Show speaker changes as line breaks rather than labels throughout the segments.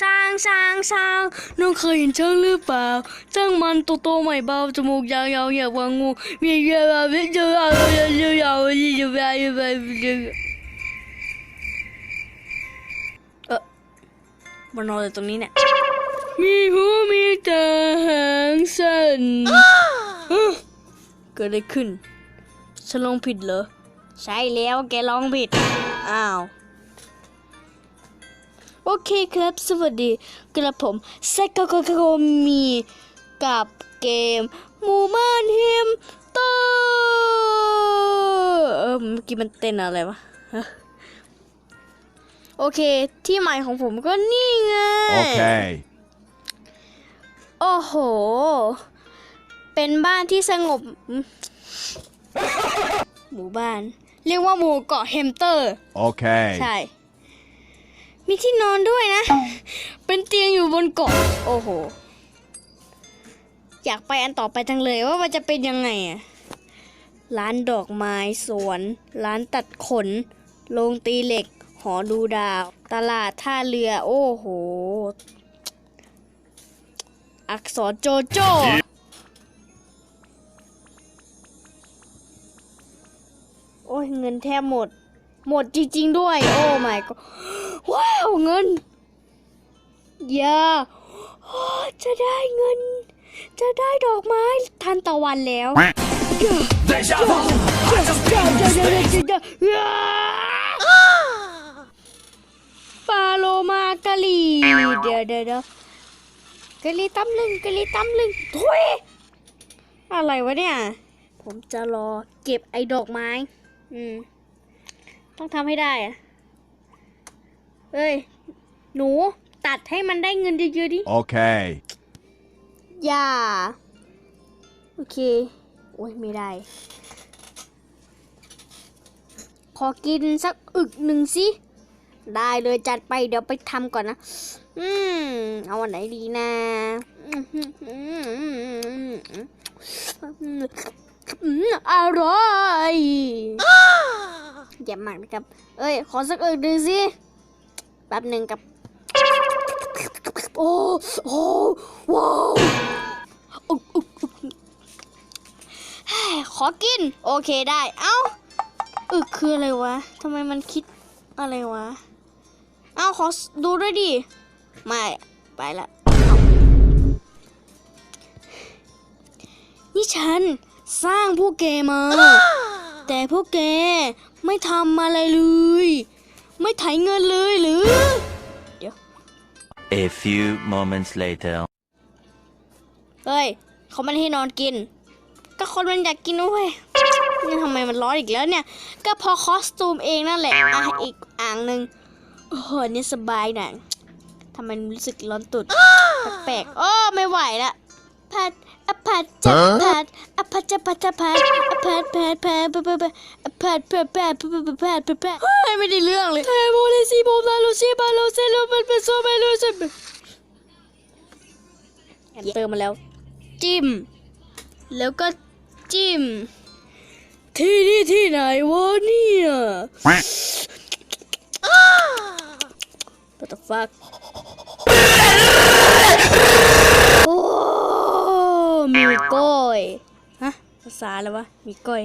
ช้างช้างช้างน้องเคยเห็นช้างหรือเปล่าช้างมันโตโตๆใหม่เบาจมูกยาวๆเหยียบวางงูมีเยอะแบบเยอะๆเยอะๆเยอะๆเยอะๆเยอะๆเยอะๆเยอะเออมานอนอยู่ตรงนี้เนี่ยมีหูมีตาหางสั้นฮะเกิดอะไรขึ้นฉันลองผิดเหรอใช่แล้วแกลองผิดอ้าว โอเคครับ สวัสดีกระผมเซกโกโกมีกับเกมหมู่บ้านเฮมเตอร์เออเมื่อกี้มันเต้นอะไรวะฮะโอเค ที่ใหม่ของผมก็นี่ไง
Okay.
โอ้โห เป็นบ้านที่สงบ หมู่บ้าน เรียกว่าหมู่เกาะเฮมสเตอร์
Okay.
ใช่ มีที่นอนด้วยนะ เป็นเตียงอยู่บนเกาะโอ้โห อยากไปอันต่อไปจังเลยว่ามันจะเป็นยังไงอะร้านดอกไม้สวน ร้านตัดขน โรงตีเหล็ก หอดูดาว ตลาดท่าเรือ โอ้โห อักษรโจโจ้โอ้ยเงินแทบหมด หมดจริง ๆ ด้วย โอ้ my god เอาเงิน อย่าจะได้เงิน จะได้ดอกไม้ทันตะวันแล้วปาโลมากะลีเดี๋ยวเดี๋ยวกะลีตั้มลึงกะลีตั้มลึงทุยอะไรวะเนี่ย ผมจะรอเก็บไอ้ดอกไม้ อืม ต้องทำให้ได้อะ เอ้ย หนูตัดให้มันได้เงินเยอะๆดิ
Okay.
อย่า โอเค โอ้ยไม่ได้ ขอกินสักอึกหนึ่งสิ ได้เลยจัดไปเดี๋ยวไปทำก่อนนะ อืม เอาวันไหนดีนะอืมอืมอืมอืมอืมอร่อย เยี่ยมมากนะครับ เอ้ย ขอสักอึกหนึ่งสิแป๊บหนึ่งกับ โอ้โอ้ว้าวขอกิน โอเคได้ เอ้าอึกคืออะไรวะทำไมมันคิดอะไรวะ เอ้าขอดูด้วยดิ ไม่ ไปละนี่ฉันสร้างพวกแกมา แต่พวกแกไม่ทำอะไรเลย ไม่ไถเงินเลยหรือ
A few moments later.
เฮ้ยเขาไม่ได้ให้นอนกิน ก็คนมันอยากกินด้วยนี่ทำไมมันร้อนอีกแล้วเนี่ย ก็เพอคอสตูมเองนั่นแหละ อะอีกอ่างหนึ่งโอ้โหนี่สบายหน่อยทำไมรู้สึกร้อนตุดแปลกๆโอ้ไม่ไหวละพัดอะพัดจะพัด พัดจะพัดพัดพัดพัดพัดพัดพัดพัดพัดพัดพัดพัดพัดไม่ได้เรื่องเลยเทโมเลซีโมลาโลเซบาโลเซโลมันเป็นโซเมโลเซแอนเตอร์มาแล้ว จิ้ม แล้วก็จิ้ม ที่นี่ที่ไหนวะเนี่ย What the fuck โอ้มีก้อย ภาษาอะไรวะ มีก้อย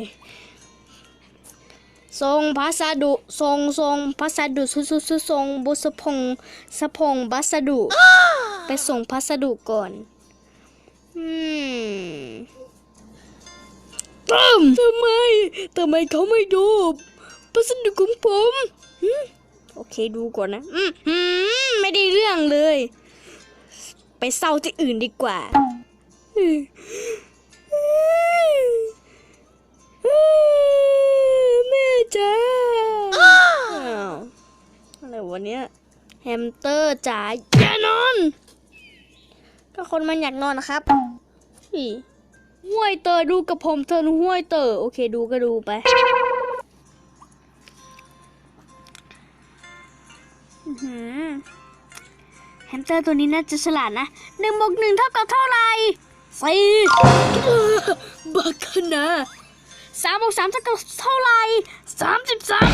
ทรงพัสดุ ทรงทรงพัสดุสุสุสุทรงบุษพงสะพงพัสดุ ไปส่งพัสดุก่อนอืมตั้มทำไมทำไมเขาไม่ดูพัสดุของผมโอเคดูก่อนนะ อืมไม่ได้เรื่องเลย ไปเศร้าที่อื่นดีกว่า วะเนี้แฮมสเตอร์จ๋าอย่านอน ก็คนมันอยากนอนนะครับนี่ห้วยเตอดูกับผมเธอหนูห้วยเตอโอเคดูก็ดูไปแฮมสเตอร์ตัวนี้น่าจะฉลาดนะหนึ่งบวกหนึ่งเท่ากับเท่าไหร่สี่บักนะสามบวกสามเท่ากับเท่าไหร่สามสิบสาม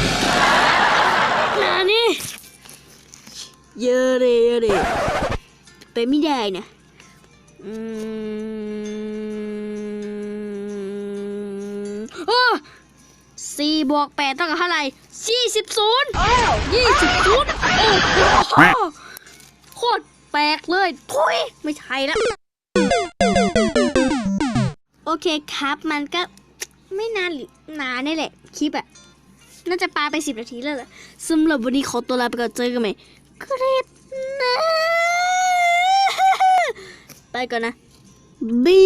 นานี่ เยอะเลยเยอะเลยไปไม่ได้นะอืมโอ้สี่บวกแปดเท่ากับเท่าไหร่สี่สิบศูนย์ยี่สิบศูนย์โอ้โหโคตรแปลกเลยทุยไม่ใช่และโอเคครับมันก็ไม่นานหรือนานนี่แหละ คลิปอะน่าจะปาไปสิบนาทีแล้วแหละสำหรับวันนี้ขอตัวลาไปก่อนเจอกันใหม่ คลิปนะไปก่อนนะบี